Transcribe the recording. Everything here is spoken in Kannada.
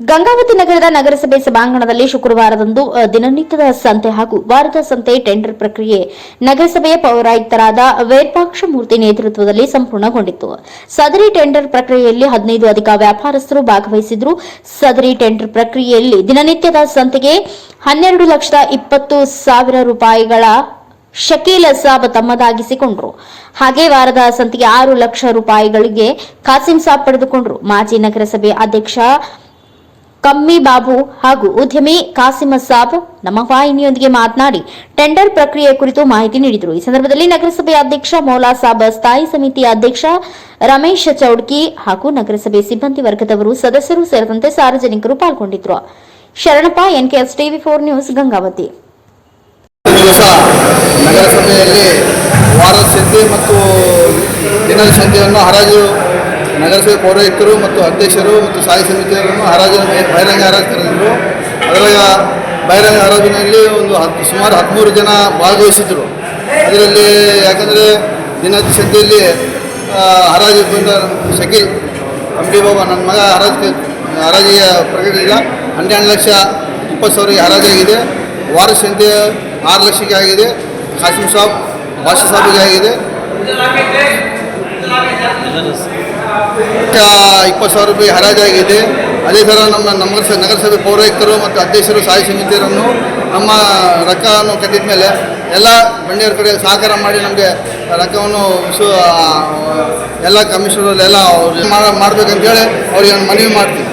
ಗಂಗಾವತಿ ನಗರದ ನಗರಸಭೆ ಸಭಾಂಗಣದಲ್ಲಿ ಶುಕ್ರವಾರದಂದು ದಿನನಿತ್ಯದ ಸಂತೆ ಹಾಗೂ ವಾರದ ಸಂತೆ ಟೆಂಡರ್ ಪ್ರಕ್ರಿಯೆ ನಗರಸಭೆಯ ಪೌರಾಯುಕ್ತರಾದ ವೇರ್ಪಾಕ್ಷಮೂರ್ತಿ ನೇತೃತ್ವದಲ್ಲಿ ಸಂಪೂರ್ಣಗೊಂಡಿತು ಸದರಿ ಟೆಂಡರ್ ಪ್ರಕ್ರಿಯೆಯಲ್ಲಿ ಹದಿನೈದು ಅಧಿಕ ವ್ಯಾಪಾರಸ್ಥರು ಭಾಗವಹಿಸಿದ್ರು. ಸದರಿ ಟೆಂಡರ್ ಪ್ರಕ್ರಿಯೆಯಲ್ಲಿ ದಿನನಿತ್ಯದ ಸಂತೆಗೆ ಹನ್ನೆರಡು ಲಕ್ಷದ ಇಪ್ಪತ್ತು ಸಾವಿರ ರೂಪಾಯಿಗಳ ಶಕೀಲ ಸಾಬ್ ತಮ್ಮದಾಗಿಸಿಕೊಂಡ್ರು. ಹಾಗೆ ವಾರದ ಸಂತೆಗೆ ಆರು ಲಕ್ಷ ರೂಪಾಯಿಗಳಿಗೆ ಕಾಸಿಂ ಸಾಬ್ ಪಡೆದುಕೊಂಡ್ರು. ಮಾಜಿ ನಗರಸಭೆ ಅಧ್ಯಕ್ಷ ಕಮ್ಮಿ ಬಾಬು ಹಾಗೂ ಉದ್ಯಮಿ ಕಾಸಿಮ ಸಾಬ್ ನಮ್ಮ ವಾಹಿನಿಯೊಂದಿಗೆ ಮಾತನಾಡಿ ಟೆಂಡರ್ ಪ್ರಕ್ರಿಯೆ ಕುರಿತು ಮಾಹಿತಿ ನೀಡಿದರು. ಈ ಸಂದರ್ಭದಲ್ಲಿ ನಗರಸಭೆ ಅಧ್ಯಕ್ಷ ಮೌಲಾ ಸಾಬ್, ಸ್ಥಾಯಿ ಸಮಿತಿ ಅಧ್ಯಕ್ಷ ರಮೇಶ್ ಚೌಡ್ಕಿ ಹಾಗೂ ನಗರಸಭೆ ಸಿಬ್ಬಂದಿ ವರ್ಗದವರು ಸದಸ್ಯರು ಸೇರಿದಂತೆ ಸಾರ್ವಜನಿಕರು ಪಾಲ್ಗೊಂಡಿದ್ರು Sharanappa NKS TV four news, Gangavati. ನಗರಸಭೆಯಲ್ಲಿ ವಾರದ ಸಂತೆ ಮತ್ತು ದಿನದ ಸಂತೆಯನ್ನು ಹರಾಜು ನಗರಸಭೆ ಪೌರಾಯುಕ್ತರು ಮತ್ತು ಅಧ್ಯಕ್ಷರು ಮತ್ತು ಸಾಯಿ ಸಮಿತಿಯವರನ್ನು ಹರಾಜು ಬಹಿರಂಗ ಕರೆದಿದ್ದರು ಅದರ ಬಹಿರಂಗ ಹರಾಜಿನಲ್ಲಿ ಒಂದು ಹತ್ತು ಸುಮಾರು ಹದಿಮೂರು ಜನ ಭಾಗವಹಿಸಿದರು. ಅದರಲ್ಲಿ ಯಾಕಂದರೆ ದಿನದ ಸಂತೆಯಲ್ಲಿ ಆ, ಹರಾಜು ಬಂದ ಶಕೀಲ್ ಅಂಬಿ ಬಾಬಾ ನನ್ನ ಮಗ ಹರಾಜ್ ಹರಾಜಿಗೆ ಪ್ರಕಟಿಸಿದ ಹನ್ನೆರಡು ಲಕ್ಷ ಇಪ್ಪತ್ತು ಸಾವಿರಕ್ಕೆ ಹರಾಜಾಗಿದೆ ವಾರ ಸಂತೆ ಆರು ಲಕ್ಷಕ್ಕೆ ಆಗಿದೆ. ಖಾಸಿಂ ಸಾಬ್ ಭಾಷಾ ಸಾಬಿಗೆ ಆಗಿದೆ. ಇಪ್ಪತ್ತು ಸಾವಿರ ರೂಪಾಯಿ ಹರಾಜಾಗಿದೆ. ಅದೇ ಥರ ನಮ್ಮ ನಗರಸಭೆ ನಗರಸಭೆ ಪೌರಾಯುಕ್ತರು ಮತ್ತು ಅಧ್ಯಕ್ಷರು ಸಾಯಿ ಸಮಿತಿಯರನ್ನು ನಮ್ಮ ರೊಕ್ಕವನ್ನು ಕಟ್ಟಿದ ಮೇಲೆ ಎಲ್ಲ ಬಂಡಿಯವ್ರ ಕಡೆ ಸಹಕಾರ ಮಾಡಿ ನಮಗೆ ರೊಕ್ಕವನ್ನು ಸು ಎಲ್ಲ ಕಮಿಷನರ್ ಎಲ್ಲ ಅವ್ರು ಮಾಡ- ಮಾಡ್ಬೇಕಂತೇಳಿ ಅವ್ರಿಗೆ ಮನವಿ ಮಾಡ್ತೀನಿ.